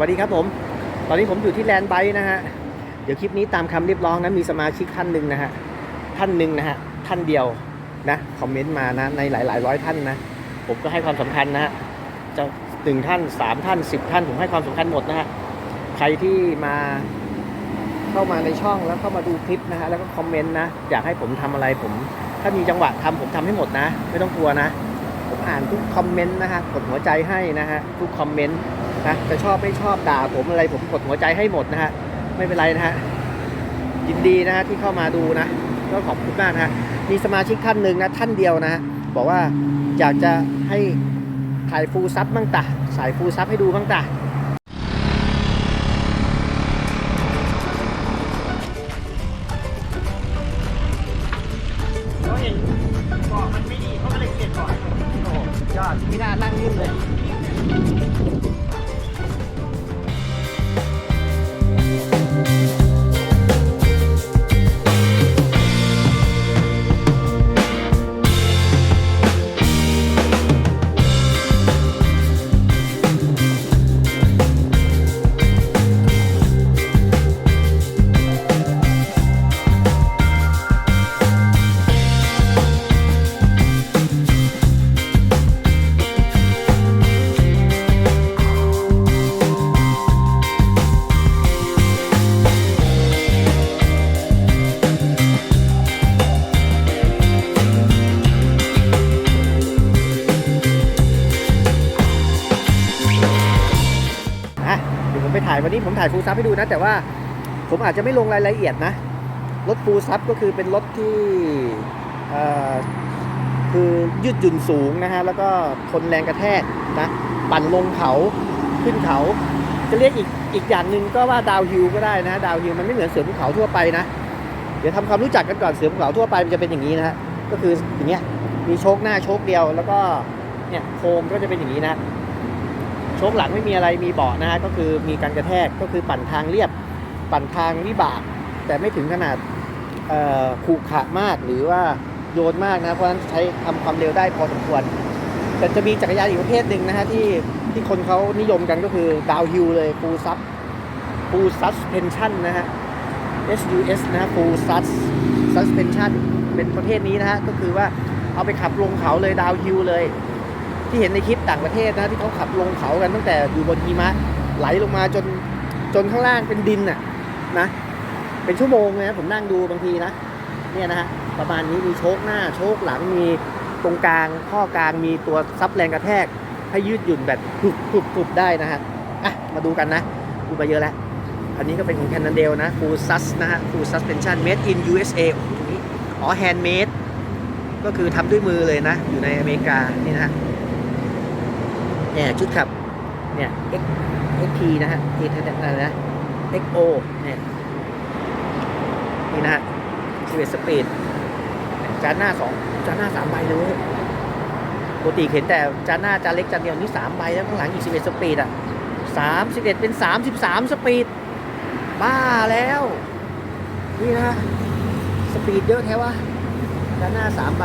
วัสดีครับผม ตอนนี้ผมอยู่ที่แลนด์ไบ์นะฮะ เดี๋ยวคลิปนี้ตามคำเรียบร้องนะมีสมาชิกท่านหนึ่งนะฮะ ท่านหนึ่งนะฮะ ท่านเดียวนะคอมเมนต์มานะในหลาย ๆ ร้อยท่านนะ ผมก็ให้ความสำคัญนะฮะจะหนึ่งท่านสามท่านสิบท่านผมให้ความสำคัญหมดนะฮะ ใครที่มาเข้ามาในช่องแล้วเข้ามาดูคลิปนะฮะแล้วก็คอมเมนต์นะอยากให้ผมทำอะไรผม ถ้ามีจังหวะทำผมทำให้หมดนะ ไม่ต้องกลัวนะ ผมอ่านทุกคอมเมนต์นะฮะกดหัวใจให้นะฮะทุกคอมเมนต์ นะจะชอบไม่ชอบด่าผมอะไรผมกดหัวใจให้หมดนะฮะไม่เป็นไรนะฮะยินดีนะฮะที่เข้ามาดูนะก็ขอบคุณมากนะฮะมีสมาชิกท่านหนึ่งนะท่านเดียวนะฮะบอกว่าอยากจะให้ถ่ายฟูซับบ้างตะสายฟูซับให้ดูบ้างตะ วันนี้ผมถ่ายฟูลซับให้ดูนะ แต่ว่าผมอาจจะไม่ลงรายละเอียดนะ รถฟูลซับก็คือเป็นรถที่คือยืดหยุ่นสูงนะฮะ แล้วก็ทนแรงกระแทกนะ ปั่นลงเขาขึ้นเขา จะเรียกอีกอีกอย่างหนึ่งก็ว่าดาวฮิลก็ได้นะ ดาวฮิลมันไม่เหมือนเสือภูเขาทั่วไปนะ เดี๋ยวทำความรู้จักกันก่อนเสือภูเขาทั่วไปมันจะเป็นอย่างนี้นะฮะ ก็คืออย่างเงี้ย มีโชคหน้าโชคเดียว แล้วก็เนี่ยโคมก็จะเป็นอย่างนี้นะ โชคหลังไม่มีอะไรมีเบาะนะฮะก็คือมีการกระแทกก็คือปั่นทางเรียบ ปั่นทางวิบาก แต่ไม่ถึงขนาดเอ่ขรุขระมากหรือว่าโยนมากนะเพราะฉะนั้นใช้ทำความเร็วได้พอสมควร แต่จะมีจักรยานอีกประเภทหนึ่งนะฮะที่ที่คนเขานิยมกันก็คือดาวฮิลเลยฟูลซับฟูลซัสเพนชั่นนะฮะ SUS นะฮะ full sus suspension เป็นประเภทนี้นะฮะ ก็คือว่าเอาไปขับลงเขาเลยดาวฮิลเลย ที่เห็นในคลิปต่างประเทศนะที่เขาขับลงเขากันตั้งแต่อยู่บนหิมะไหลลงมาจนจนข้างล่างเป็นดินน่ะนะ เป็นชั่วโมงเลยนะผมนั่งดูบางทีนะเนี่ยนะฮะประมาณนี้มีโชคหน้าโชคหลังมีตรงกลางข้อกลางมีตัวซับแรงกระแทก ให้ยืดหยุ่นแบบกรุบกรุบได้นะฮะอะมาดูกันนะดูมาเยอะแล้ว อันนี้ก็เป็นของแคนนันเดลนะ full sus นะฮะ full suspension made in USA โอ้โหนี่อ๋อ handmade ก็คือทำด้วยมือเลยนะ อยู่ในอเมริกานี่นะฮะ เนี่ยชุดขับเนี่ย X XT นะฮะ X อะไรนะ XO เนี่ยนี่นะฮะ11สปีดจานหน้า2จานหน้า3ใบเลยปกติเห็นแต่จานหน้าจานเล็กจานเดียวนี่3ใบแล้วข้างหลังอีก11สปีดอะ31เอ็ดเป็น33สปีด บ้าแล้ว นี่นะสปีดเยอะแท้วะจานหน้า3ใบ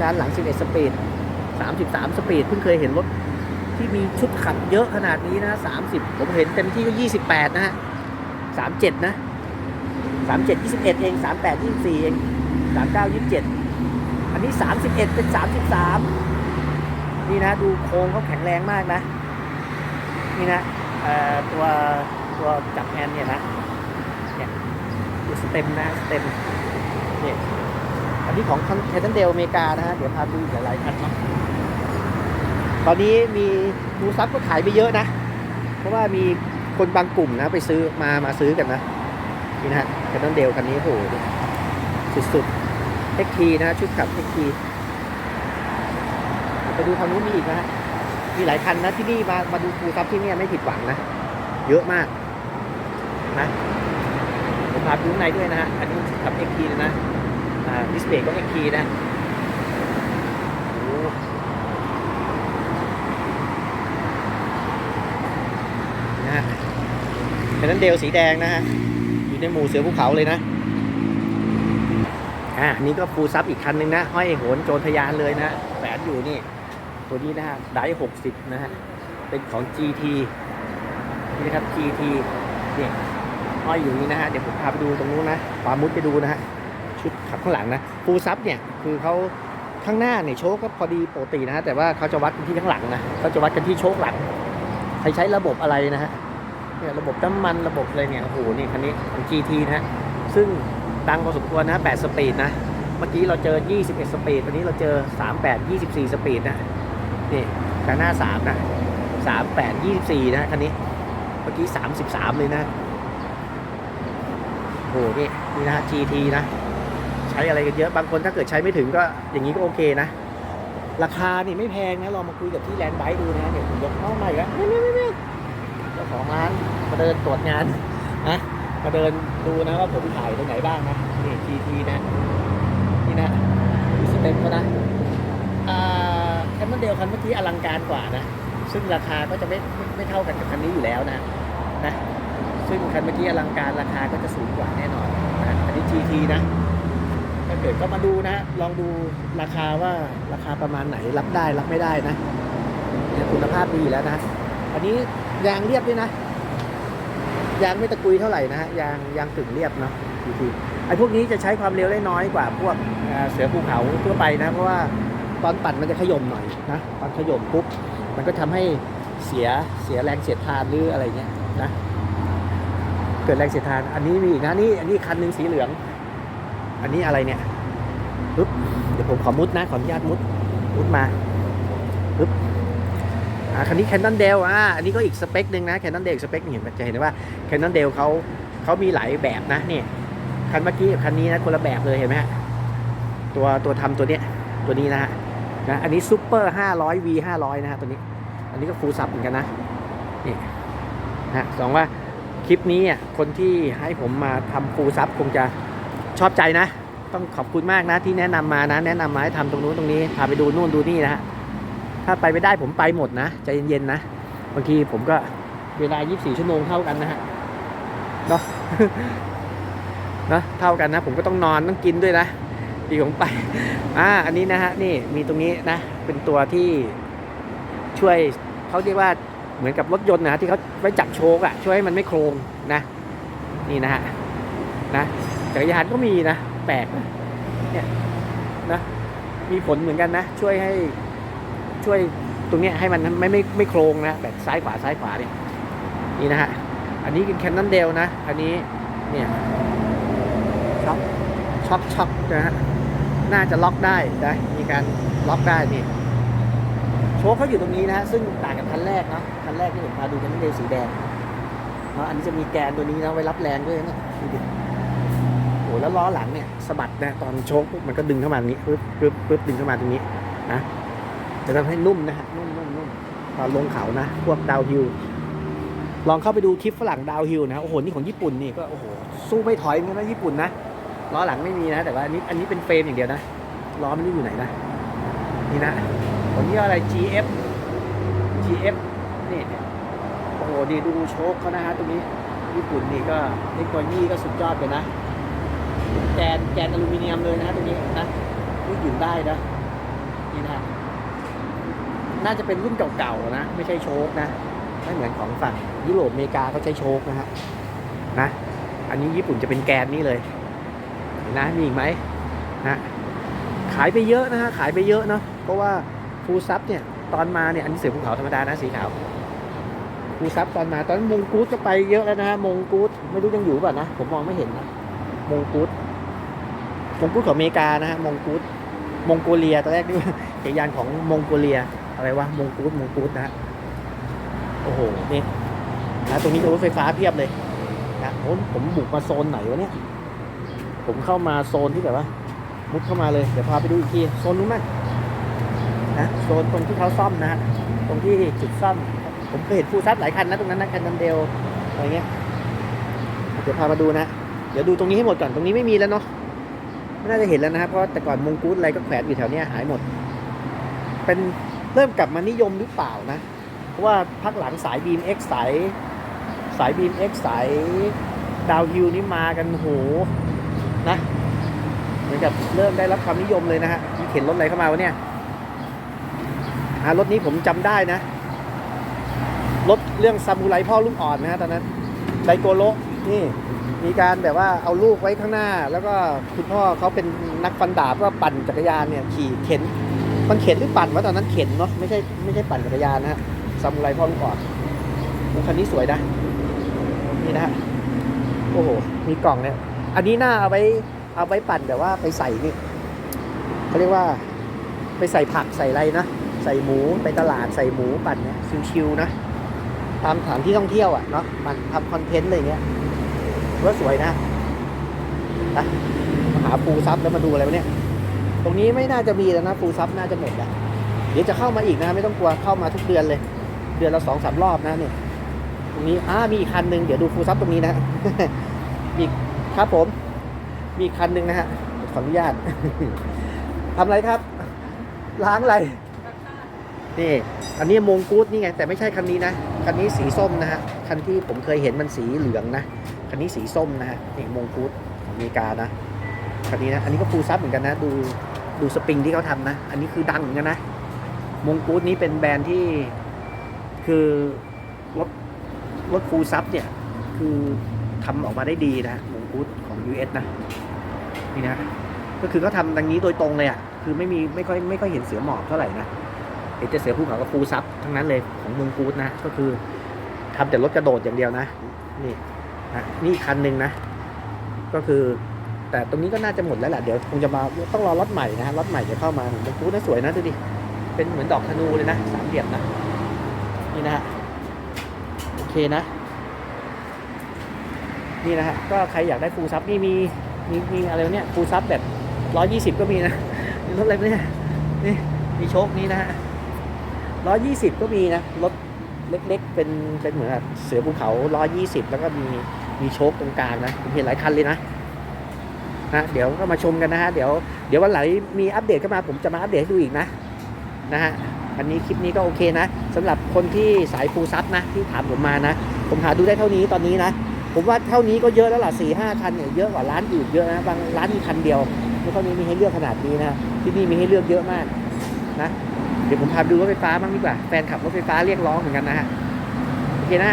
จานหลัง11สปีด33สปีดเพิ่งเคยเห็นรถ ที่มีชุดขับเยอะขนาดนี้นะ30ผมเห็นเต็มที่ก็28นะฮะ37นะ37 21เอ็ดเอง38 24เอง39 27อันนี้31เอ็ดเป็น33นี่นะดูโครงเขาแข็งแรงมากนะ นี่นะตัวตัวจับแฮนเนี่ยนะเนี่ยดูสเต็มนะสเต็มเนี่ยอันนี้ของเทนเดลอเมริกานะฮะเดี๋ยวพาดูหลายๆคันเนาะ ตอนนี้มีฟูซับก็ขายไปเยอะนะ เพราะว่ามีคนบางกลุ่มนะ ไปซื้อมามาซื้อกันนะนี่นะฮะแคนนอนเดลคันนี้โอ้โหสุดๆเอ็กทีนะชุดขับเอ็กทีไปดูทางนู้นมีอีกนะฮะมีหลายคันนะที่นี่มามาดูฟูซับที่นี่ไม่ผิดหวังนะ เยอะมากนะผมพาไปดูข้างในด้วยนะฮะอันนี้ขับเอ็กทีนะอ่าดิสเพย์ก็เอ็กทีนะโอ้ นะฮะ เป็นนั้นเดลสีแดงนะฮะ อยู่ในหมู่เสือภูเขาเลยนะ อ่านี่ก็ฟูลซับอีกคันหนึ่งนะ ห้อยโหนโจรทยานเลยนะแฝนอยู่นี่ ตัวนี้นะฮะได้หกสิบนะฮะ เป็นของ GT นนี่นะครับ GT เนี่ยห้อยอยู่นี่นะฮะ เดี๋ยวผมพาไปดูตรงนู้นนะปามุดไปดูนะฮะ ชุดขับข้างหลังนะ ฟูซับเนี่ย คือเขาข้างหน้าเนี่ยโชคก็พอดีปกตินะฮะ แต่ว่าเขาจะวัดกันที่ข้างหลังนะเขาจะวัดกันที่โชคหลัง ใครใช้ระบบอะไรนะฮะ เนี่ยระบบน้ำมันระบบอะไรเนี่ยโอ้โหนี่คันนี้ของ GT นะฮะซึ่งดังพอสมควรนะ8สปีดนะ เมื่อกี้เราเจอ 21 สปีดวันนี้เราเจอ 38 24 สปีดนะนี่ด้านหน้า 3 นะ 38 24 นะคันนี้เมื่อกี้ 33 เลยนะโอ้โหนี่นี่นะ GT นะ ใช้อะไรกันเยอะบางคนถ้าเกิดใช้ไม่ถึงก็อย่างนี้ก็โอเคนะ ราคานี่ไม่แพงนะลองมาคุยกับที่แลนด์ไบค์ดูนะเนี่ยผมยกเข้ามาอีกแล้วไม่ไม่ไม่ไมาของร้านมาเดินตรวจงานนะมาเดินดูนะว่าผมถ่ายตรงไหนบ้างนะนี่ GT นะนี่นะดูสเต็ปเขานะอ่าแคมเปญเดลคันเมื่อกี้อลังการกว่านะ ซึ่งราคาก็จะไม่ไม่ไม่เท่ากันกับคันนี้อยู่แล้วนะนะ ซึ่งคันเมื่อกี้อลังการราคาก็จะสูงกว่าแน่นอนนะอันนี้ GT นะถ้าเกิดก็มาดูนะลองดูราคาว่าราคาประมาณไหนรับได้รับไม่ได้นะคุณภาพดีแล้วนะอันนี้ ยางเรียบด้วยนะ ยางไม่ตะกุยเท่าไหร่นะฮะ ยางยางถึงเรียบเนาะ GT ไอ้พวกนี้จะใช้ความเร็วได้น้อยกว่าพวกเสือภูเขาทั่วไปนะ เพราะว่าตอนปั่นมันจะขย่มหน่อยนะ ตอนขย่มปุ๊บ มันก็ทำให้เสียเสียแรงเสียดทานหรืออะไรเงี้ยนะ เกิดแรงเสียดทาน อันนี้มีอีกนะนี่อันนี้คันหนึ่งสีเหลือง อันนี้อะไรเนี่ยปึ๊บ เดี๋ยวผมขอมุดนะ ขออนุญาตมุด มุดมาปึ๊บอ่า คันนี้แคนนอนเดลอ่าอันนี้ก็อีกสเปคหนึ่งนะแคนนอนเดลสเปคเห็นจะเห็นได้ว่าแคนนอนเดลเขาเขามีหลายแบบนะนี่คันเมื่อกี้กับคันนี้นะคนละแบบเลยเห็นไหมฮะตัวตัวทำตัวเนี้ยตัวนี้นะฮะนะอันนี้ซูเปอร์500 V 500นะฮะตัวนี้ อันนี้ก็ฟูลซับเหมือนกันนะนี่นะฮะสองว่าคลิปนี้อะคนที่ให้ผมมาทำฟูลซับคงจะชอบใจนะ ต้องขอบคุณมากนะที่แนะนำมานะ แนะนำมาให้ทำตรงนู้นตรงนี้พาไปดูนู่นดูนี่นะฮะ ถ้าไปไม่ได้ผมไปหมดนะใจเย็นๆนะบางทีผมก็เวลา 24 ชั่วโมงเท่ากันนะฮะเนาะนะเท่ากันนะ ผมก็ต้องนอนต้องกินด้วยนะดีผมไปอ่าอันนี้นะฮะนี่มีตรงนี้นะ เป็นตัวที่ช่วยเขาเรียกว่าเหมือนกับรถยนต์นะที่เขาไว้จับโชกอะ่ะ ช่วยให้มันไม่โครงนะ นี่นะฮะนะจักรยานก็มีนะแปลกเนี่ยนะมีผลเหมือนกันนะ ช่วยให้ ช่วยตรงนี้ให้มันไม่ไม่ไม่โครงนะแบบซ้ายขวาซ้ายขวาเนี่ยนี่นะฮะอันนี้เป็นแคนนอนเดลนะ อันนี้เนี่ยช็อคช็อคช็อคนะฮะน่าจะล็อกได้นะมีการล็อกได้นี่โชว์เขาอยู่ตรงนี้นะฮะซึ่งต่างกับคันแรกเนาะคันแรกที่ผมพาดูเป็นเดลสีแดงเนาะอันนี้จะมีแกนตัวนี้นะไว้รับแรงด้วยนะดูดิโอ้แล้วล้อหลังเนี่ยสะบัดนะตอนโชกปุ๊บมันก็ดึงเข้ามาตรงนี้ปึ๊บปึ๊บปึ๊บดึงเข้ามาตรงนี้นะ จะทำให้นุ่มนะฮะนุ่มนุ่มนุ่มตอนลงเขานะพวกดาวฮิลลองเข้าไปดูคลิปฝรั่งดาวฮิลนะโอ้โหนี่ของญี่ปุ่นนี่ก็โอ้โหสู้ไม่ถอยเหมือนกันนะญี่ปุ่นนะล้อหลังไม่มีนะ แต่ว่าอันนี้อันนี้เป็นเฟรมอย่างเดียวนะล้อไม่รู้อยู่ไหนนะนี่นะคนนี้อะไร GF GF นี่โอ้โหดีดูโชคเขานะฮะตรงนี้ญี่ปุ่นนี่ก็เทคโนโลยีก็สุดยอดเลยนะ แกนแกนอลูมิเนียมเลยนะตรงนี้นะยืดหยุ่นได้นะนี่นะ น่าจะเป็นรุ่นเก่าๆนะ ไม่ใช่โชคนะ ไม่เหมือนของฝั่งยุโรปอเมริกาเขาใช้โชคนะฮะนะ อันนี้ญี่ปุ่นจะเป็นแกนนี้เลย นะมีอีกไหมนะขายไปเยอะนะฮะขายไปเยอะเนาะเพราะว่าฟูซับเนี่ยตอนมาเนี่ยอันนี้เสือภูเขาธรรมดานะสีขาวฟูซับตอนมาตอนมงกูดก็ไปเยอะแล้วนะฮะมงกูดไม่รู้ยังอยู่เปล่านะผมมองไม่เห็นนะมงกูดมงกูดของอเมริกานะฮะมงกูดมองโกเลียตอนแรกนี่จักรยานของมองโกเลีย อะไรวะมงกูดมงกูดนะฮะโอ้โหนี่นะตรงนี้รถไฟฟ้าเพียบเลยนะผมผมบุกมาโซนไหนวะเนี่ย ผมเข้ามาโซนที่แบบว่า มุดเข้ามาเลยเดี๋ยวพาไปดูอีกทีโซนนู้นมั้งนะโซนตรงที่เขาซ่อมนะฮะตรงที่จุดซ่อม ผมเคยเห็นฟูลซับหลายคันนะตรงนั้นนะคันนันเดลอะไรเงี้ยเดี๋ยวพามาดูนะ เดี๋ยวดูตรงนี้ให้หมดก่อนตรงนี้ไม่มีแล้วเนาะไม่น่าจะเห็นแล้วนะครับเพราะแต่ก่อนมงกุฎอะไรก็แขวนอยู่แถวเนี้ยหายหมด เป็น เริ่มกลับมานิยมหรือเปล่านะ เพราะว่าพักหลังสายบีม X สายสายบีม X สายดาวฮิลนี่มากันโหนะเหมือนกับเริ่มได้รับความนิยมเลยนะฮะมีเข็นรถอะไรเข้ามาวะเนี่ยอ่ารถนี้ผมจำได้นะ รถเรื่องซามูไรพ่อลูกอ่อนนะฮะตอนนั้นไดโกโรนี่มีการแบบว่าเอาลูกไว้ข้างหน้า แล้วก็คุณพ่อเขาเป็นนักฟันดาบก็ปั่นจักรยานเนี่ยขี่เข็น มันเข็นหรือปั่นวะตอนนั้นเข็นเนาะไม่ใช่ไม่ใช่ปั่นจักรยานนะฮะซามูไรพ่อลูกอ่อนโอ้คันนี้สวยนะ นี่นะฮะโอ้โหมีกล่องเนี่ย อันนี้น่าเอาไว้เอาไว้ปั่นแต่ว่าไปใส่นี่เขาเรียกว่าไปใส่ผักใส่อะไรนะใส่หมูไปตลาดใส่หมูปั่นเนี่ยชิวๆนะตามสถานที่ท่องเที่ยวอะเนาะมันทำคอนเทนต์อะไรเงี้ยว่าสวยนะนะมาหาปูซับแล้วมาดูอะไรวะเนี่ย ตรงนี้ไม่น่าจะมีแล้วนะปูซับน่าจะหมดอะเดี๋ยวจะเข้ามาอีกนะ ไม่ต้องกลัวเข้ามาทุกเดือนเลย เดือนละสองสามรอบนะเนี่ยตรงนี้อ่ามีอีกคันหนึ่งเดี๋ยวดูฟูลซับตรงนี้นะฮะมีครับผม มีคันหนึ่งนะฮะขออนุญาตทำอะไรครับ ล้างอะไรนี่อันนี้มงกูดนี่ไง แต่ไม่ใช่คันนี้นะคันนี้สีส้มนะฮะคันที่ผมเคยเห็นมันสีเหลืองนะคันนี้สีส้มนะฮะนี่มงกูดองอเมริกานะคันนี้นะอันนี้ก็ฟูลซับเหมือนกันนะดู ดูสปริงที่เขาทำนะ อันนี้คือดังเหมือนกันนะมงกูดนี้เป็นแบรนด์ที่คือรถรถฟูลซับเนี่ย คือทำออกมาได้ดีนะมงกุฎของ US นะ นี่นะ ก็คือเขาทำดังนี้โดยตรงเลยอะ คือไม่มีไม่ค่อยไม่ค่อยเห็นเสือหมอบเท่าไหร่นะเห็นแต่เสือภูเขากับฟูลซับทั้งนั้นเลยของมงกูดนะ ก็คือทำแต่รถกระโดดอย่างเดียวนะ นี่นะนี่อีกคันหนึ่งนะ ก็คือ แต่ตรงนี้ก็น่าจะหมดแล้วแหละเดี๋ยวคงจะมาต้องรอรถใหม่นะฮะรถใหม่จะเข้ามาเมืองกูดนะสวยนะดูดิเป็นเหมือนดอกธนูเลยนะสามเหลี่ยมนะนี่นะฮะโอเคนะ นี่นะฮะก็ใครอยากได้ฟูซับนี่มีมีมีอะไรเนี่ยฟูซับแบบร้อยยี่สิบก็มีนะรถอะไรเนี่ยนี่มีโชคนี้นะฮะร้อยยี่สิบก็มีนะรถเล็กๆ เป็นเป็นเหมือนเสือภูเขาร้อยยี่สิบแล้วก็มีมีโชคตรงกลางนะผมเห็นหลายคันเลยนะ นะเดี๋ยวก็มาชมกันนะฮะเดี๋ยวเดี๋ยววันไหนมีอัปเดตเข้ามาผมจะมาอัปเดตให้ดูอีกนะนะฮะอันนี้คลิปนี้ก็โอเคนะสำหรับคนที่สายฟูลซับนะที่ถามผมมานะ ผมหาดูได้เท่านี้ตอนนี้นะ ผมว่าเท่านี้ก็เยอะแล้วล่ะสี่ห้าคันเนี่ยเยอะกว่าร้านอื่นเยอะนะบางร้านมีคันเดียวไม่เท่านี้มีให้เลือกขนาดนี้นะที่นี่มีให้เลือกเยอะมากนะเดี๋ยวผมพาดูรถไฟฟ้าบ้างดีกว่าแฟนขับรถไฟฟ้าเรียกร้องเหมือนกันนะฮะโอเคนะ